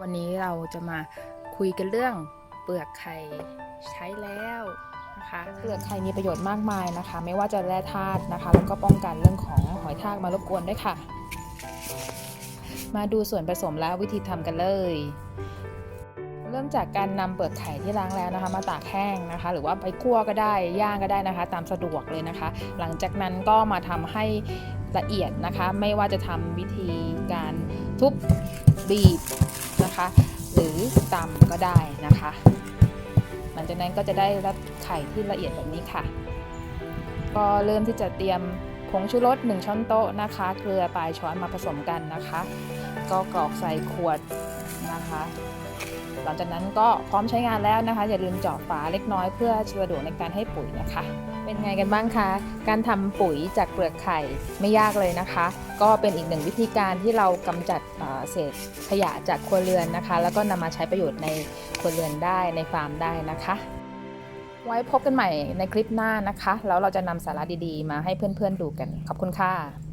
วันนี้เราจะมาคุยกันเรื่องเปลือกไข่ใช้แล้วนะคะเปลือกไข่มีประโยชน์มากมายนะคะ ไม่ว่าจะแร่ธาตุนะคะ แล้วก็ป้องกันเรื่องของหอยทากมารบกวนด้วยค่ะ มาดูส่วนผสมและวิธีทำกันเลย เริ่มจากการนำเปลือกไข่ที่ล้างแล้วนะคะ มาตากแห้งนะคะ หรือว่าไปคั่วก็ได้ย่างก็ได้นะคะ ตามสะดวกเลยนะคะ หลังจากนั้นก็มาทำให้ละเอียดนะคะ ไม่ว่าจะทำวิธีการทุบบีบ นะคะ หรือตำก็ได้นะคะ หลังจากนั้นก็จะได้รับไข่ที่ละเอียดแบบนี้ค่ะ ก็เริ่มที่จะเตรียมผงชูรส1ช้อนโต๊ะนะคะ เกลือปลายช้อนมาผสมกันนะคะ ก็กรอกใส่ขวดนะคะ หลังจากนั้นก็พร้อมใช้งานแล้วนะคะ อย่าลืมเจาะฝาเล็กน้อยเพื่อสะดวกในการให้ปุ๋ยนะคะ เป็นไงกันบ้างคะ การทำปุ๋ยจากเปลือกไข่ไม่ยากเลยนะคะ ก็เป็นอีกหนึ่งวิธีการที่เรากำจัดเศษขยะจากครัวเรือนนะคะ แล้วก็นำมาใช้ประโยชน์ในครัวเรือนได้ในฟาร์มได้นะคะ ไว้พบกันใหม่ในคลิปหน้านะคะ แล้วเราจะนำสาระดีๆ มาให้เพื่อนๆดูกัน ขอบคุณค่ะ